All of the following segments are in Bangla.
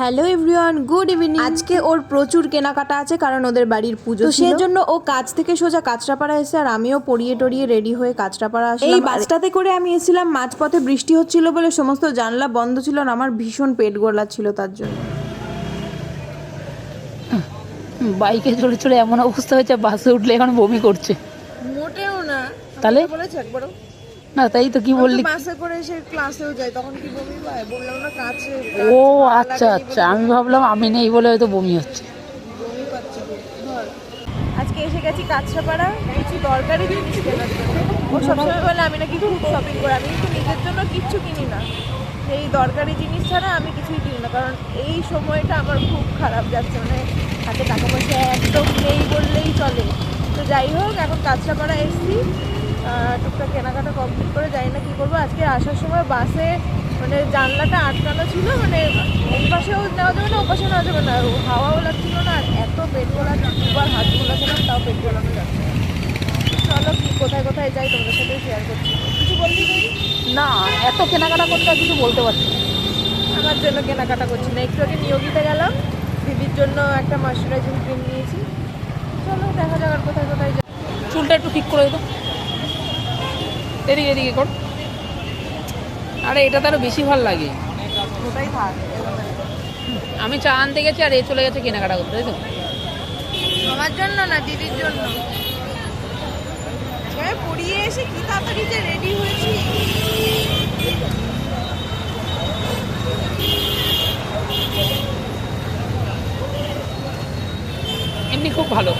হ্যালো এভরিওয়ান গুড ইভিনিং আজকে ওর প্রচুর কেনাকাটা আছে কারণ ওদের বাড়ির পুজো তো সেই জন্য ও কাজ থেকে সোজা কাঁচরাপাড়া এসে আর আমিও পরিয়ে টড়িয়ে রেডি হয়ে কাঁচরাপাড়া আসলাম। এই বাসটাতে করে আমি এসেছিলাম মাঝপথে বৃষ্টি হচ্ছিল বলে সমস্ত জানলা বন্ধ ছিল আর আমার ভীষণ পেট গোলা ছিল তার জন্য। বাইকে চড়ে চড়ে এমন অবস্থা হয়েছে বাসে উঠলে এখন বমি করছে। মোটেও না। তাহলে? বলেছে একবারও। না তাই তো কি বললি? বাসে করে এসে ক্লাসেও যায় তখন কি বমি পায়? বললাম না কাছে ও আচ্ছা আচ্ছা আমি ভাবলাম আমি নেই বলে হয়তো বমি হচ্ছে। আজকে এসে গেছি কাছড়াপাড়া কিছু দরকারি জিনিস কেনার জন্য। ও সবসময় বলে আমি নাকি খুব শপিং করি আমি কিন্তু নিজের জন্য কিচ্ছু কিনি না। এই দরকারি জিনিস ছাড়া আমি কিছুই কিনি না কারণ এই সময়টা আমার খুব খারাপ যাচ্ছে। মানে হাতে টাকা পয়সা একদম নেই বললেই চলে। তো যাই হোক এখন কাছড়াপাড়া এসেছি। টুকটাক কেনাকাটা কমপ্লিট করে যাই না কী করব। আজকে আসার সময় বাসে মানে জানলাটা আটকানো ছিল মানে এই পাশেও নেওয়া যাবে না ও পাশেও নেওয়া যাবে না। হাওয়াও লাগছিল না এত পেট গোলা দুবার হাত গোলাছিলাম তাও পেট গোলানো যাচ্ছে। চলো কি কোথায় কোথায় যাই তোমাদের সাথে শেয়ার করছি। কিছু বললি না এত কেনাকাটা করতে আর কিছু বলতে পারছি না। আমার জন্য কেনাকাটা করছি না। একটু আগে নিয়োগিতে গেলাম দিদির জন্য একটা ময়শ্চারাইজিং ক্রিম নিয়েছি। চলো দেখা যাক আর কোথায় কোথায় যাই। চুলটা একটু ঠিক করে দিত এদিকে এদিকে কর। আরে এটা তো আরও বেশি ভালো লাগে। আমি চা আনতে গেছি আর এ চলে গেছে কেনাকাটা করতে তাই তো? আমার জন্য না দিদির জন্য। পড়িয়ে এসে কি তাড়াতাড়ি যে রেডি হয়েছি। এমনি খুব ভালো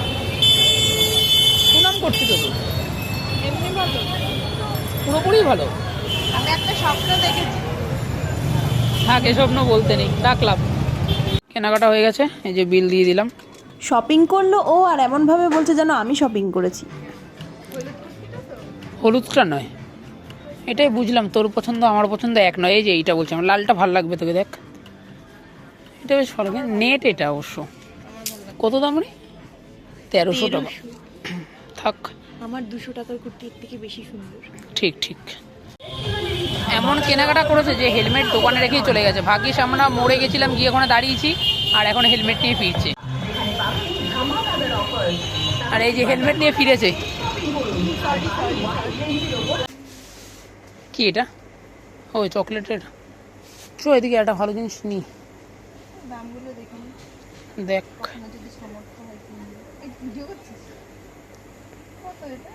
সুনাম করছি তো তো। এমনি ভালো পুরোপুরি ভালো। আমি একটা স্বপ্ন দেখেছি। থাক স্বপ্ন বলতে নেই রাখলাম। কেনাকাটা হয়ে গেছে এই যে বিল দিয়ে দিলাম। শপিং করল ও আর এমন ভাবে বলছে যেন আমি শপিং করেছি। হলুদটা নয়। এটাই বুঝলাম তোর পছন্দ আমার পছন্দ এক নয়। এই যে এইটা বলছি আমার লালটা ভালো লাগবে তোকে দেখ। এটা বেশ ভালো নেট এটা অবশ্য। কত দাম রে? তেরোশো। টাকা। থাক। আমার দুশো টাকার কুর্তির থেকে বেশি সুন্দর। ঠিক ঠিক। এমন কেনাকাটা করেছে যে হেলমেট দোকানে রেখেই চলে গেছে। ভাগ্যিস আমরা মরে গেছিলাম গিয়ে ওখানে দাঁড়িয়েছি আর এখন হেলমেট নিয়ে ফিরছে। আর এই যে হেলমেট নিয়ে ফিরেছে। কি এটা? ওই চকলেটের। চো এদিকে একটা ভালো জিনিস নি। দেখ না যদি সমর্থ হয় কিনবো। এই ভিডিও করছিস কত এটা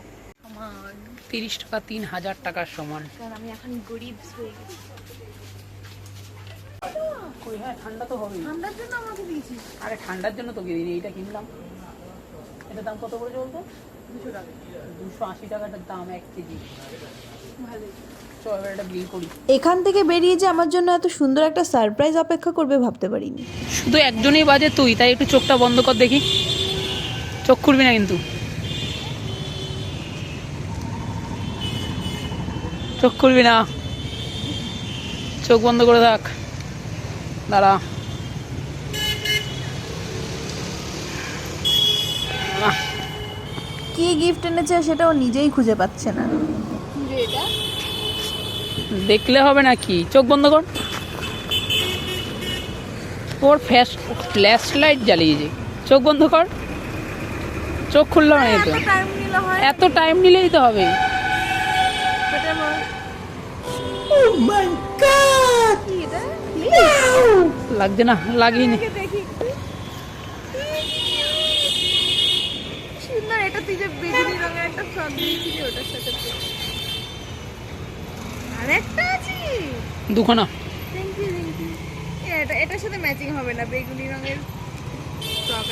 আমার তিরিশ টাকা তিন হাজার টাকার সমান। কারণ আমি এখন গরিব হয়ে গেছি। হ্যাঁ ঠান্ডা তো হবেই। ঠান্ডার জন্য আমাকে দিয়েছিস। আরে ঠান্ডার জন্য তোকে দিই এইটা কিনলাম। এটার দাম কত করে বলতো? দুশো টাকা। দুশো আশি টাকাটার দাম এক কেজি। এখান থেকে বেরিয়ে যে আমার জন্য এত সুন্দর একটা সারপ্রাইজ অপেক্ষা করবে ভাবতে পারিনি। শুধু একজনই বাজে তুই তাই একটু চোখটা বন্ধ কর দেখি। চোখ খুলবি না কিন্তু। চোখ খুলবি না। চোখ বন্ধ করে থাক। দাঁড়া। কি গিফট এনেছে সেটা ও নিজেই খুঁজে পাচ্ছে না। দেখলে হবে না কি? চোখ বন্ধ কর। ওর ফ্যাশ ফ্ল্যাশ লাইট জ্বালিয়েছে। চোখ বন্ধ কর। চোখ খুললো না তো। হয়। এত টাইম নিলেই তো হবে। লাগছে না লাগিনি দেখে দেখি একটু। সুন্দর এটা তুই যে বেগুনি রঙের একটা ফ্রক দিয়েছিলি ওটার সাথে আরেকটা আছে দুখানা। থ্যাংক ইউ থ্যাংক ইউ এটা এটার সাথে ম্যাচিং হবে না বেগুনি রঙের ফ্রক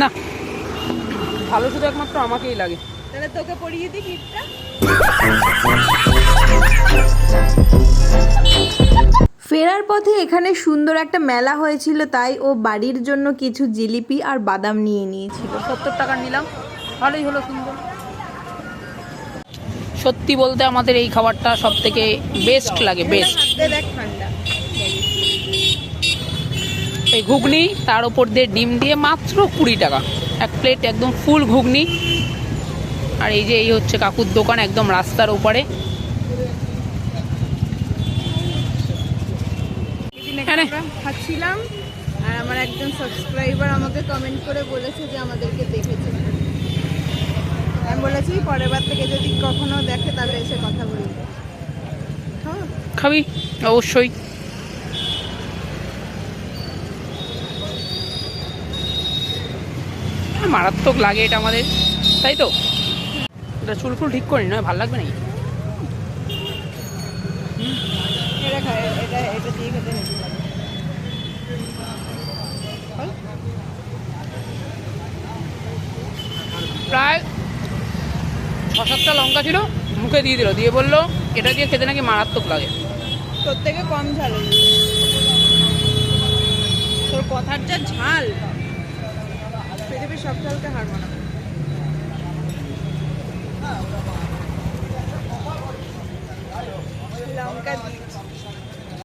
না। ভালো শুধু একমাত্র আমাকেই লাগে। তাহলে তোকে দিই গিফটটা ফেরার পথে এখানে সুন্দর একটা মেলা হয়েছিল তাই ও বাড়ির জন্য কিছু জিলিপি আর বাদাম নিয়ে নিয়েছিল। সত্তর টাকা নিলাম ভালোই হলো সুন্দর। সত্যি বলতে আমাদের এই খাবারটা সব থেকে বেস্ট লাগে বেস্ট এই ঘুগনি তার উপর দিয়ে ডিম দিয়ে মাত্র কুড়ি টাকা। এক প্লেট একদম ফুল ঘুগনি। আর এই যে এই হচ্ছে কাকুর দোকান একদম রাস্তার ওপারে। খাচ্ছিলাম আর আমার একজন সাবস্ক্রাইবার আমাকে কমেন্ট করে বলেছে যে আমাদেরকে দেখেছে। আমি বলেছি পরের বার থেকে যদি কখনো দেখে তাহলে এসে কথা বলবে হ্যাঁ খাবি? অবশ্যই। মারাত্মক লাগে এটা আমাদের তাই তো? এটা চুল ফুল ঠিক করি না ভালো লাগবে নাকি। প্রায় ছ সাতটা লঙ্কা ছিল মুখে দিয়ে দিল দিয়ে বলল এটা দিয়ে খেতে নাকি মারাত্মক লাগে। তোর থেকে কম ঝাল তোর কথার যা ঝাল। পৃথিবীর সব ঝালকে হার মানাবে। Oh, come on.